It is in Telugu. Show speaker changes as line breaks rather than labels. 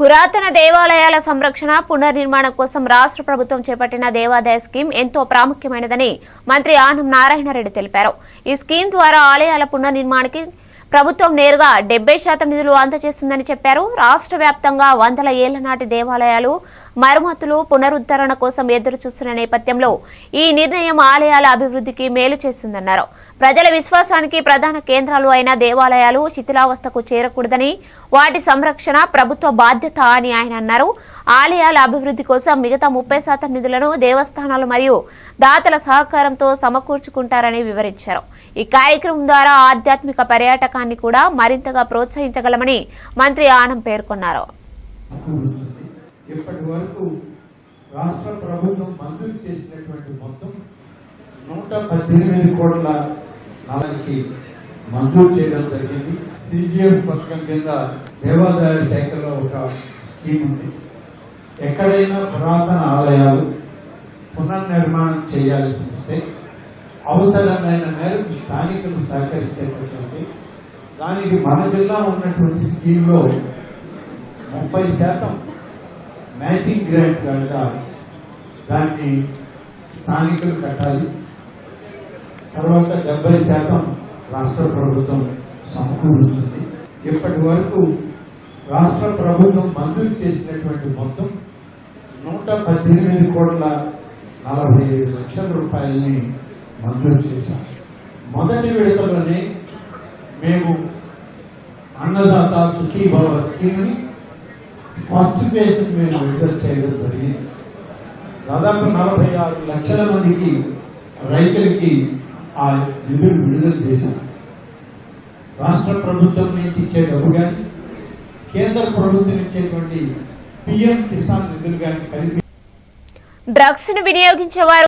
పురాతన దేవాలయాల సంరక్షణ పునర్నిర్మాణం కోసం రాష్ట్ర ప్రభుత్వం చేపట్టిన దేవాదాయ స్కీమ్ ఎంతో ప్రాముఖ్యమైనదని మంత్రి ఆనం నారాయణరెడ్డి తెలిపారు. ఈ స్కీమ్ ద్వారా ఆలయాల పునర్నిర్మాణానికి ప్రభుత్వం నేరుగా డెబ్బై శాతం నిధులు అందజేస్తుందని చెప్పారు. రాష్ట్ర వ్యాప్తంగా వందల ఏళ్ళ నాటి దేవాలయాలు మరమ్మతులు పునరుద్ధరణ కోసం ఎదురు చూస్తున్న నేపథ్యంలో ఈ నిర్ణయం ఆలయాల అభివృద్ధికి మేలు చేస్తుందన్నారు. ప్రజల విశ్వాసానికి ప్రధాన కేంద్రాలు అయిన దేవాలయాలు శిథిలావస్థకు చేరకూడదని వాటి సంరక్షణ ప్రభుత్వ బాధ్యత అని ఆయన అన్నారు. ఆలయాల అభివృద్ధి కోసం మిగతా ముప్పై శాతం నిధులను దేవస్థానాలు మరియు దాతల సహకారంతో సమకూర్చుకుంటారని వివరించారు. ఈ కార్యక్రమం ద్వారా ఆధ్యాత్మిక పర్యాటకాన్ని కూడా మరింతగా ప్రోత్సహించగలమని మంత్రి ఆనం పేర్కొన్నారు.
ఇప్పటి వరకు రాష్ట్ర ప్రభుత్వం మంజూరు చేసినటువంటి మొత్తం నూట పద్దెనిమిది కోట్ల నలకి మంజూరు చేయడం జరిగింది. సిజిఎం పథకం కింద దేవాదాయ శాఖలో ఒక స్కీమ్ ఉంది. ఎక్కడైనా పురాతన ఆలయాలు పునర్నిర్మాణం చేయాల్సి వస్తే అవసరమైన మేరకు స్థానికులు సహకరించేటటువంటి దానికి మన జిల్లా ఉన్నటువంటి స్కీమ్లో ముప్పై శాతం మ్యాచింగ్ గ్రాంట్ కనుక దాన్ని స్థానికులు కట్టాలి. తర్వాత డెబ్బై శాతం రాష్ట్ర ప్రభుత్వం సమకూరుతుంది. ఇప్పటి వరకు రాష్ట్ర ప్రభుత్వం మంజూరు చేసినటువంటి మొత్తం నూట పద్దెనిమిది కోట్ల నలభై ఐదు లక్షల రూపాయలని మంజూరు చేశాం. మొదటి విడతలోనే మేము అన్నదాత సుఖీభవ స్కీమ్ని ఫస్ట్ ఫేజ్ మేము విడుదల చేయడం జరిగింది. దాదాపు నలభై ఆరు లక్షల మందికి రైతులకి ఆ నిధులు విడుదల చేశాం. రాష్ట్ర ప్రభుత్వం నుంచి ఇచ్చే డబ్బు కానీ కేంద్ర ప్రభుత్వం ఇచ్చేటువంటి పిఎం కిసాన్ నిధులు కానీ కలిపి
డ్రగ్స్ను వినియోగించేవారు